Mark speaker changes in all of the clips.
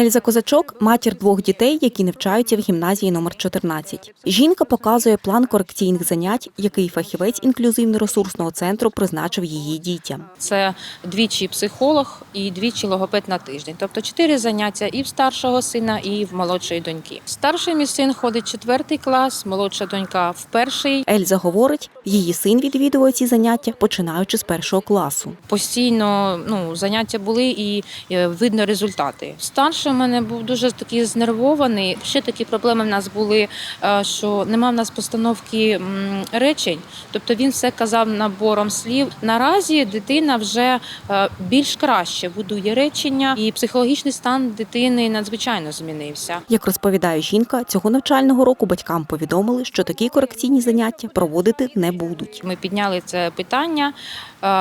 Speaker 1: Ельза Козачок матір двох дітей, які навчаються в гімназії номер 14. Жінка показує план корекційних занять, який фахівець інклюзивно-ресурсного центру призначив її дітям.
Speaker 2: Це двічі психолог і двічі логопед на тиждень. Тобто чотири заняття і в старшого сина, і в молодшої доньки. Старший мій син ходить четвертий клас, молодша донька в перший.
Speaker 1: Ельза говорить, її син відвідує ці заняття починаючи з першого класу.
Speaker 2: Постійно ну, заняття були і е, видно результати. Старший в мене був дуже такий знервований. Ще такі проблеми в нас були, е, що нема в нас постановки речень, тобто він все казав набором слів. Наразі дитина вже е, більш краще будує речення, і психологічний стан дитини надзвичайно змінився.
Speaker 1: Як розповідає жінка, цього навчального року батькам повідомили, що такі корекційні заняття проводити не будуть.
Speaker 2: Ми підняли це питання,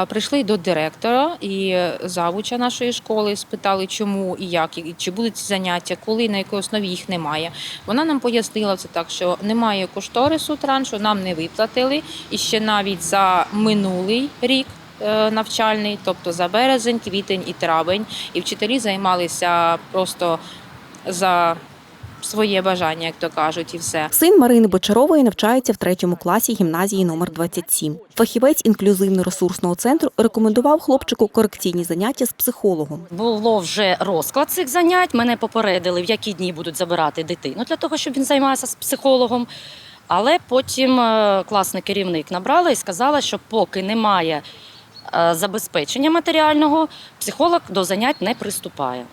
Speaker 2: прийшли до директора і завуча нашої школи, спитали, чому і як, і чи будуть ці заняття, коли на якій основі їх немає. Вона нам пояснила це так, що немає кошторису траншу, нам не виплатили, і ще навіть за минулий рік. е, Навчальний, тобто за березень, квітень і травень, і вчителі займалися просто за своє бажання, як то кажуть, і все.
Speaker 1: Син Марини Бочарової навчається в третьому класі гімназії номер 27. Фахівець інклюзивно-ресурсного центру рекомендував хлопчику корекційні заняття з психологом.
Speaker 3: Було вже розклад цих занять. Мене попередили, в які дні будуть забирати дитину для того, щоб він займався з психологом. Але потім е, класний керівник набрала і сказала, що поки немає е, забезпечення матеріального, психолог до занять не приступає.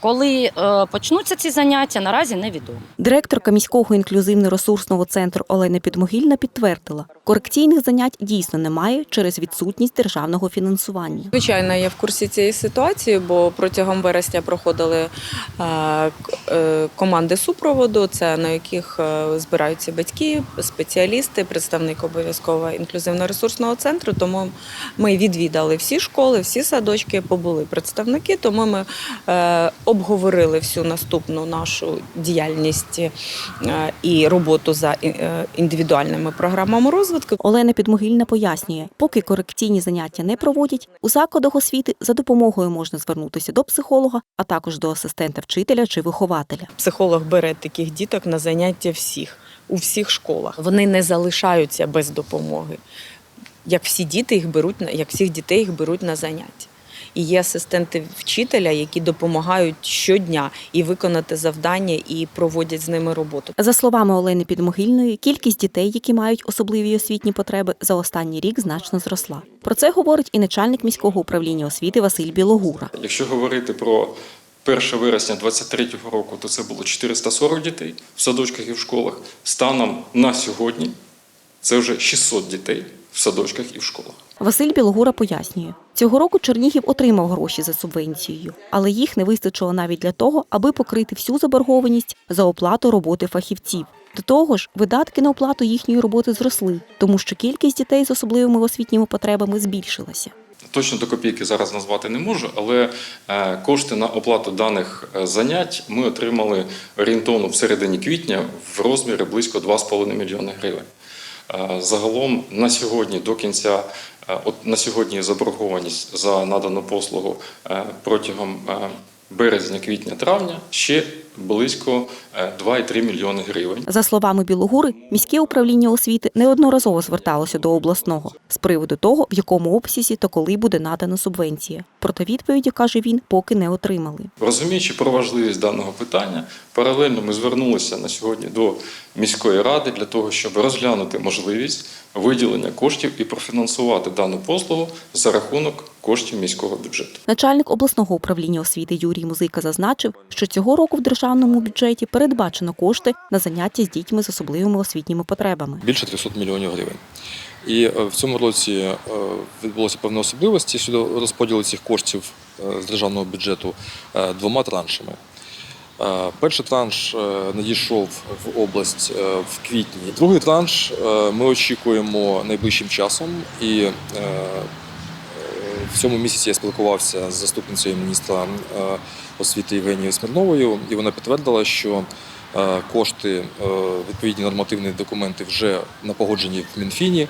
Speaker 3: Коли е, почнуться ці заняття, наразі невідомо.
Speaker 1: Директорка міського інклюзивно-ресурсного центру Олена Підмогильна підтвердила, корекційних занять дійсно немає через відсутність державного фінансування.
Speaker 4: Звичайно, я в курсі цієї ситуації, бо протягом вересня проходили е, к- е, команди супроводу, це на яких е, збираються батьки, спеціалісти, представник обов'язково інклюзивно-ресурсного центру. Тому ми відвідали всі школи, всі садочки, побули представники. Тому ми е, обговорили всю наступну нашу діяльність е, і роботу за е, індивідуальними програмами розвитку.
Speaker 1: Олена Підмогильна пояснює, поки корекційні заняття не проводять, у закладах освіти за допомогою можна звернутися до психолога, а також до асистента вчителя чи вихователя.
Speaker 4: Психолог бере таких діток на заняття всіх у всіх школах. Вони не залишаються без допомоги. Як всі діти їх беруть на як всіх дітей їх беруть на заняття. І є асистенти вчителя, які допомагають щодня і виконати завдання, і проводять з ними роботу.
Speaker 1: За словами Олени Підмогильної, кількість дітей, які мають особливі освітні потреби, за останній рік значно зросла. Про це говорить і начальник міського управління освіти Василь Білогура.
Speaker 5: Якщо говорити про 1 вересня 2023 року, то це було 440 дітей в садочках і в школах. Станом на сьогодні це вже 600 дітей в садочках і в школах.
Speaker 1: Василь Білогура пояснює, цього року Чернігів отримав гроші за субвенцією, але їх не вистачило навіть для того, аби покрити всю заборгованість за оплату роботи фахівців. До того ж, видатки на оплату їхньої роботи зросли, тому що кількість дітей з особливими освітніми потребами збільшилася.
Speaker 5: Точно до копійки зараз назвати не можу, але е, кошти на оплату даних е, занять ми отримали орієнтовно в середині квітня в розмірі близько 2,5 мільйони гривень. Е, Загалом на сьогодні до кінця, е, от на сьогодні заборгованість за надану послугу е, протягом березня, квітня, травня ще близько е, 2,3 мільйони гривень.
Speaker 1: За словами Білогури, міське управління освіти неодноразово зверталося до обласного з приводу того, в якому обсязі та коли буде надана субвенція. Проте відповіді каже він, поки не отримали.
Speaker 5: Розуміючи про важливість даного питання, паралельно ми звернулися на сьогодні до міської ради для того, щоб розглянути можливість виділення коштів і профінансувати дану послугу за рахунок коштів міського бюджету.
Speaker 1: Начальник обласного управління освіти Юрій Музика зазначив, що цього року в державному бюджеті передбачено кошти на заняття з дітьми з особливими освітніми потребами.
Speaker 6: більше 300 мільйонів гривень. І е, в цьому році е, відбулося певні особливості щодо розподілу цих коштів е, з державного бюджету двома траншами. Перший транш надійшов в область в квітні. Другий транш ми очікуємо найближчим часом. І в цьому місяці я спілкувався з заступницею міністра е, освіти Євгенією Смірновою, і вона підтвердила, що е, кошти, е, відповідні нормативні документи вже на погодженні в Мінфіні.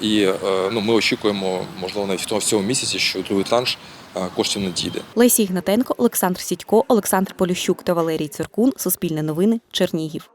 Speaker 6: І ну, ми очікуємо, можливо, навіть в цьому- місяці, що другий транш коштів надійде.
Speaker 1: Лесі Ігнатенко, Олександр Сідько, Олександр Полющук та Валерій Циркун. Суспільне новини. Чернігів.